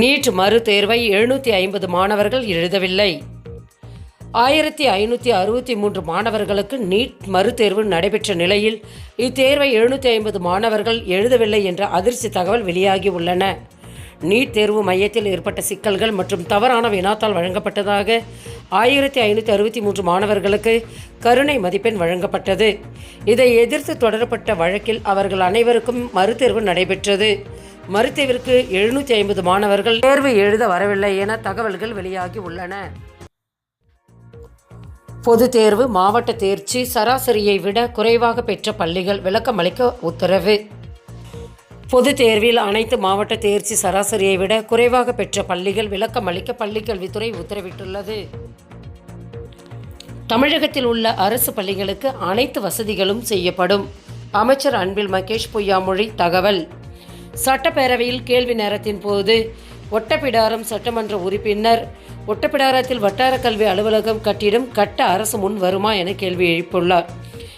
NEET மறுதேர்வை எழுநூற்றி ஐம்பது மாணவர்கள் எழுதவில்லை. ஆயிரத்தி ஐநூற்றி அறுபத்தி மூன்று மாணவர்களுக்கு நீட் மறுதேர்வு நடைபெற்ற நிலையில் இத்தேர்வை எழுநூற்றி ஐம்பது மாணவர்கள் எழுதவில்லை என்ற அதிர்ச்சி தகவல் வெளியாகி உள்ளன நீட் தேர்வு மையத்தில் ஏற்பட்ட சிக்கல்கள் மற்றும் தவறான வினாத்தால் வழங்கப்பட்டதாக ஆயிரத்தி ஐநூற்றி அறுபத்தி மூன்று மாணவர்களுக்கு கருணை மதிப்பெண் வழங்கப்பட்டது. இதை எதிர்த்து தொடரப்பட்ட வழக்கில் அவர்கள் அனைவருக்கும் மறுதேர்வு நடைபெற்றது. மருத்துவிற்கு எழுநூற்றி ஐம்பது மாணவர்கள் தேர்வு எழுத வரவில்லை என தகவல்கள் வெளியாகி உள்ளன. பொது தேர்வு மாவட்ட தேர்ச்சி சராசரியை விட குறைவாக பெற்ற பள்ளிகள் விளக்கமளிக்க உத்தரவு. பொது தேர்வில் அனைத்து மாவட்ட தேர்ச்சி சராசரியை விட குறைவாக பெற்ற பள்ளிகள் விளக்கமளிக்க பள்ளிக்கல்வித்துறை உத்தரவிட்டுள்ளது. தமிழகத்தில் உள்ள அரசு பள்ளிகளுக்கு அனைத்து வசதிகளும் செய்யப்படும். அமைச்சர் அன்பில் மகேஷ் பொய்யாமொழி தகவல். சட்டப்பேரவையில் கேள்வி நேரத்தின் போது ஒட்டப்பிடாரம் சட்டமன்ற உறுப்பினர் ஒட்டப்பிடாரத்தில் வட்டார கல்வி அலுவலகம் கட்டிடம் கட்ட அரசு முன் வருமா என கேள்வி எழுப்பியுள்ளார்.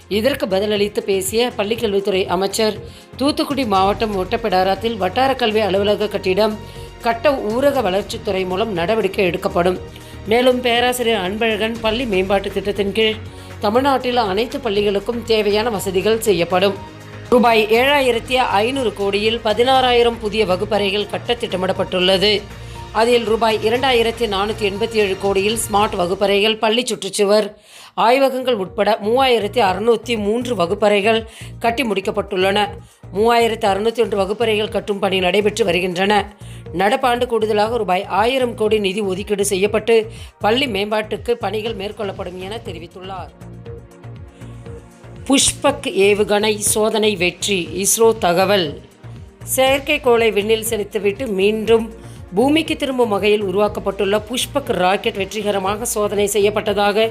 இதற்கு பதிலளித்து பேசிய பள்ளிக்கல்வித்துறை அமைச்சர் தூத்துக்குடி மாவட்டம் ஒட்டப்பிடாரத்தில் வட்டார கல்வி அலுவலக கட்டிடம் கட்ட ஊரக வளர்ச்சித்துறை மூலம் நடவடிக்கை எடுக்கப்படும். மேலும் பேராசிரியர் அன்பழகன் பள்ளி மேம்பாட்டு திட்டத்தின் கீழ் தமிழ்நாட்டில் அனைத்து பள்ளிகளுக்கும் தேவையான வசதிகள் செய்யப்படும். ரூபாய் ஏழாயிரத்தி ஐநூறு கோடியில் பதினாறாயிரம் புதிய வகுப்பறைகள் கட்ட திட்டமிடப்பட்டுள்ளது அதில் ரூபாய் இரண்டாயிரத்தி நானூற்றி எண்பத்தி ஏழு கோடியில் ஸ்மார்ட் வகுப்பறைகள் பள்ளி சுற்றுச்சுவர் ஆய்வகங்கள் உட்பட மூவாயிரத்தி அறுநூற்றி மூன்று வகுப்பறைகள் கட்டி முடிக்கப்பட்டுள்ளன. மூவாயிரத்தி அறுநூற்றி ஒன்று வகுப்பறைகள் கட்டும் பணி நடைபெற்று வருகின்றன. நடப்பாண்டு கூடுதலாக ரூபாய் ஆயிரம் கோடி நிதி ஒதுக்கீடு செய்யப்பட்டு பள்ளி மேம்பாட்டுக்கு பணிகள் மேற்கொள்ளப்படும் என தெரிவித்துள்ளார். புஷ்பக் ஏவுகணை சோதனை வெற்றி இஸ்ரோ தகவல். செயற்கைக்கோளை விண்ணில் செலுத்திவிட்டு மீண்டும் பூமிக்கு திரும்பும் வகையில் உருவாக்கப்பட்டுள்ள புஷ்பக் ராக்கெட் வெற்றிகரமாக சோதனை செய்யப்பட்டதாக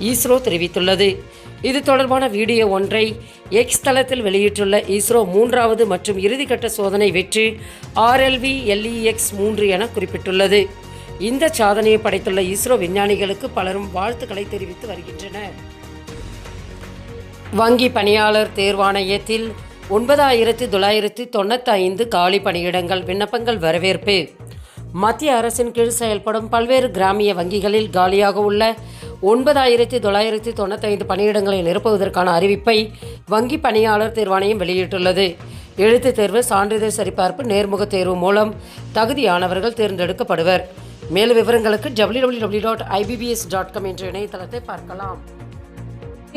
இஸ்ரோ தெரிவித்துள்ளது. இது தொடர்பான வீடியோ ஒன்றை எக்ஸ் தளத்தில் வெளியிட்டுள்ள இஸ்ரோ மூன்றாவது மற்றும் இறுதிக்கட்ட சோதனை வெற்றி ஆர்எல்வி எல்இஎக்ஸ் மூன்று என குறிப்பிட்டுள்ளது. இந்த சாதனையை படைத்துள்ள இஸ்ரோ விஞ்ஞானிகளுக்கு பலரும் வாழ்த்துக்களை தெரிவித்து வருகின்றனர். வங்கி பணியாளர் தேர்வாணையத்தில் ஒன்பதாயிரத்தி தொள்ளாயிரத்தி தொண்ணூற்றி ஐந்து காலி பணியிடங்கள் விண்ணப்பங்கள் வரவேற்பு. மத்திய அரசின் கீழ் செயல்படும் பல்வேறு கிராமிய வங்கிகளில் காலியாக உள்ள ஒன்பதாயிரத்தி தொள்ளாயிரத்தி தொண்ணூத்தைந்து பணியிடங்களை நிரப்புவதற்கான அறிவிப்பை வங்கி பணியாளர் தேர்வாணையம் வெளியிட்டுள்ளது. எழுத்துத் தேர்வு சான்றிதழ் சரிபார்ப்பு நேர்முக தேர்வு மூலம் தகுதியானவர்கள் தேர்ந்தெடுக்கப்படுவர். மேலும் விவரங்களுக்கு W W W dot IBPS dot com என்ற இணையதளத்தை பார்க்கலாம்.